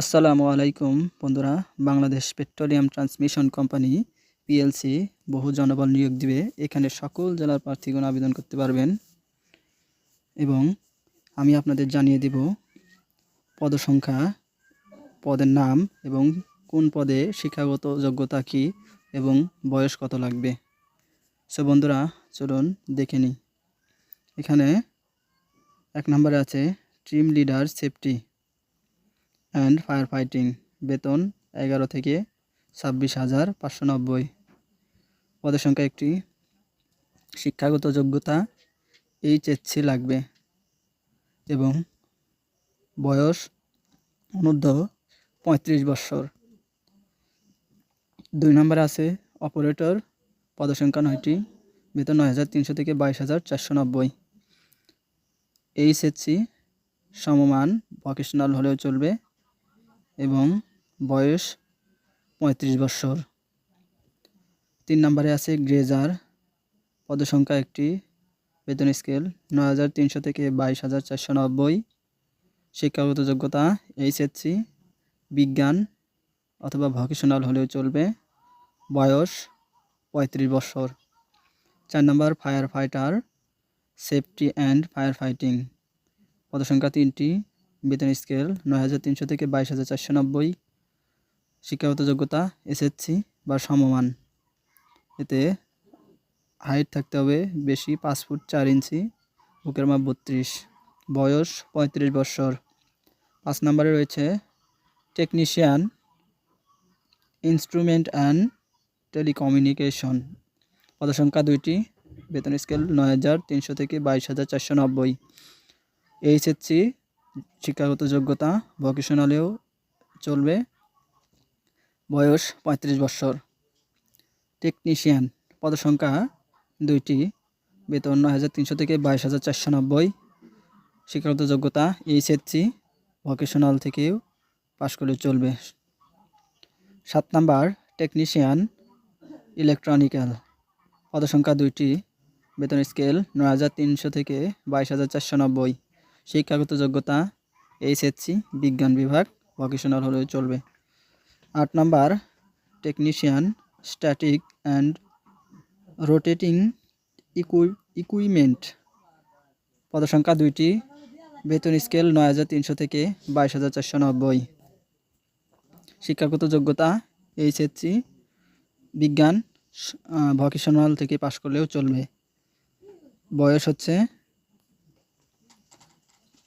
আসসালামু আলাইকুম বন্ধুরা, Bangladesh petroleum transmission company PLC বহু জনবল নিয়োগ দিবে। এখানে সকল জেলার প্রার্থীগণ আবেদন করতে পারবেন এবং আমি আপনাদের জানিয়ে দেব পদসংখ্যা, পদের নাম এবং কোন পদে শিক্ষাগত যোগ্যতা কী এবং বয়স কত লাগবে। সো বন্ধুরা, চলুন দেখে নিই। এখানে এক নম্বরে আছে, team leader safety. And fire fighting বেতন এগারো থেকে ছাব্বিশ হাজার পাঁচশো নব্বই। পদের সংখ্যা একটি। শিক্ষাগত যোগ্যতা এইচএসসি লাগবে এবং বয়স অনূর্ধ্ব পঁয়ত্রিশ বৎসর দুই নম্বরে আছে অপারেটর। পদসংখ্যা নয়টি। বেতন নয় হাজার তিনশো থেকে বাইশ হাজার চারশো নব্বই। এইচএসসি সমমান ভকেশনাল হলেও চলবে। এবং বয়স পঁয়ত্রিশ বৎসর তিন নম্বরে আছে গ্রেজার। পদসংখ্যা একটি। বেতন স্কেল নয় হাজার তিনশো থেকে বাইশ হাজার চারশো নব্বই। শিক্ষাগত যোগ্যতা এইচএসসি বিজ্ঞান অথবা ভকেশনাল হলেও চলবে। বয়স পঁয়ত্রিশ বৎসর চার নম্বর fire fighter, safety and fire fighting. পদসংখ্যা তিনটি। বেতন স্কেল নয় হাজার তিনশো থেকে বাইশ হাজার চারশো নব্বই। শিক্ষাগত যোগ্যতা এসএসসি বা সমমান। এতে হাইট থাকতে হবে বেশি পাঁচ ফুট চার ইঞ্চি, বুকের মাপ বত্রিশ। বয়স পঁয়ত্রিশ বৎসর পাঁচ নম্বরে রয়েছে টেকনিশিয়ান ইনস্ট্রুমেন্ট অ্যান্ড টেলিকমিউনিকেশন পদসংখ্যা দুইটি, বেতন স্কেল নয় হাজার তিনশো থেকে বাইশ হাজার চারশো নব্বই। এইচএসসি শিক্ষাগত যোগ্যতা ভকেশনালেও চলবে। বয়স পঁয়ত্রিশ বৎসর টেকনিশিয়ান। পদসংখ্যা দুইটি। বেতন নয় হাজার তিনশো থেকে বাইশ হাজার চারশো নব্বই। শিক্ষাগত যোগ্যতা এইচএসসি ভকেশনাল থেকেও পাশ করলে চলবে। সাত নাম্বার, টেকনিশিয়ান। ইলেকট্রনিক্যাল। পদসংখ্যা দুইটি। বেতন স্কেল নয় হাজার তিনশো থেকে বাইশ হাজার চারশো নব্বই। শিক্ষাগত যোগ্যতা এইচএসসি বিজ্ঞান বিভাগ ভকেশনাল হলেও চলবে। আট number technician static and rotating ইকুই equipment পদসংখ্যা দুইটি, বেতন স্কেল নয় হাজার তিনশো থেকে বাইশ হাজার চারশো নব্বই। শিক্ষাগত যোগ্যতা এইচএসসি বিজ্ঞান ভকেশনাল থেকে পাশ করলেও চলবে। বয়স হচ্ছে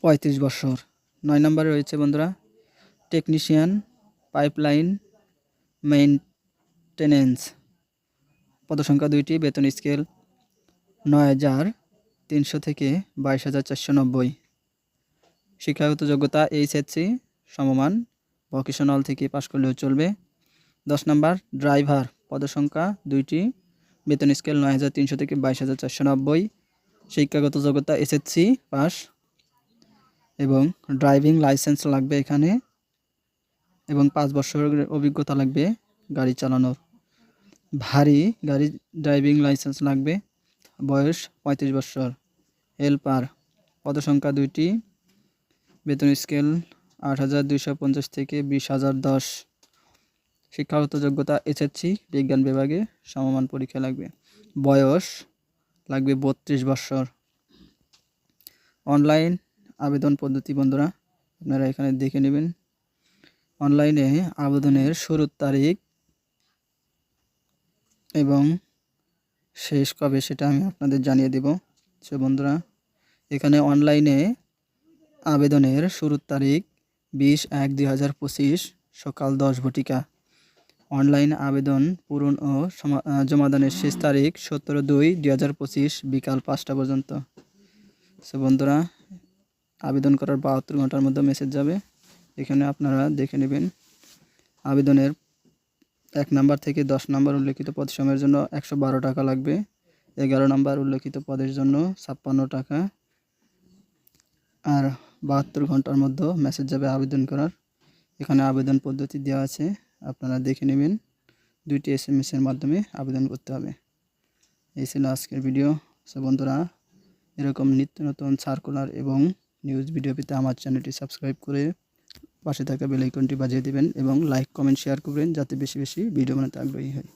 পঁয়ত্রিশ বছর। নয় নম্বরে রয়েছে বন্ধুরা টেকনিশিয়ান পাইপলাইন মেইনটেনেন্স পদসংখ্যা দুইটি, বেতন স্কেল নয় হাজার তিনশো থেকে বাইশ হাজার চারশো নব্বই। শিক্ষাগত যোগ্যতা এইচএসসি, সমমান ভকেশনাল থেকে পাশ করলেও চলবে। দশ নম্বর ড্রাইভার পদসংখ্যা দুইটি, বেতন স্কেল নয় হাজার তিনশো থেকে বাইশ হাজার চারশো নব্বই। শিক্ষাগত যোগ্যতা এসএসসি পাস এবং ড্রাইভিং লাইসেন্স লাগবে এখানে এবং পাঁচ বছরের অভিজ্ঞতা লাগবে গাড়ি চালানোর। ভারী গাড়ি ড্রাইভিং লাইসেন্স লাগবে, বয়স পঁয়ত্রিশ বছর। হেল্পার পদসংখ্যা দুইটি, বেতন স্কেল আট হাজার দুইশো পঞ্চাশ থেকে বিশ হাজার দশ। শিক্ষাগত যোগ্যতা এসএসসি, বিজ্ঞান বিভাগে সমমান পরীক্ষা লাগবে, বয়স লাগবে বত্রিশ বছর। অনলাইন আবেদন পদ্ধতি বন্ধুরা, আপনারা এখানে দেখে নেবেন। অনলাইনে আবেদনের শুরুর তারিখ এবং শেষ কবে সেটা আমি আপনাদের জানিয়ে দেব। সে বন্ধুরা, এখানে অনলাইনে আবেদনের শুরুর তারিখ বিশ এক দুই হাজার পঁচিশ সকাল দশ ঘটিকা। অনলাইন আবেদন পূরণ ও জমাদানের শেষ তারিখ সতেরো দুই দুই হাজার পঁচিশ বিকাল পাঁচটা পর্যন্ত। সে বন্ধুরা আবেদন করার বাহাত্তর ঘণ্টার মধ্যে মেসেজ যাবে। এখানে আপনারা দেখে নেবেন। আবেদনের এক নাম্বার থেকে দশ নাম্বার উল্লেখিত পদ সময়ের জন্য একশো বারো টাকা লাগবে। এগারো নাম্বার উল্লেখিত পদের জন্য ছাপ্পান্ন টাকা। আর বাহাত্তর ঘণ্টার মধ্যে মেসেজ যাবে আবেদন করার। এখানে আবেদন পদ্ধতি দেওয়া আছে। আপনারা দেখে নেবেন। দুইটি এস এম এসের মাধ্যমে আবেদন করতে হবে। এই ছিল আজকের ভিডিও সো বন্ধুরা, এরকম নিত্য নতুন সার্কুলার এবং নিউজ ভিডিও পেতে আমার চ্যানেলটি সাবস্ক্রাইব করে পাশে থাকা বেলাইকনটি বাজিয়ে দেবেন এবং লাইক কমেন্ট শেয়ার করবেন যাতে বেশি বেশি ভিডিও বানাতে আগ্রহী হয়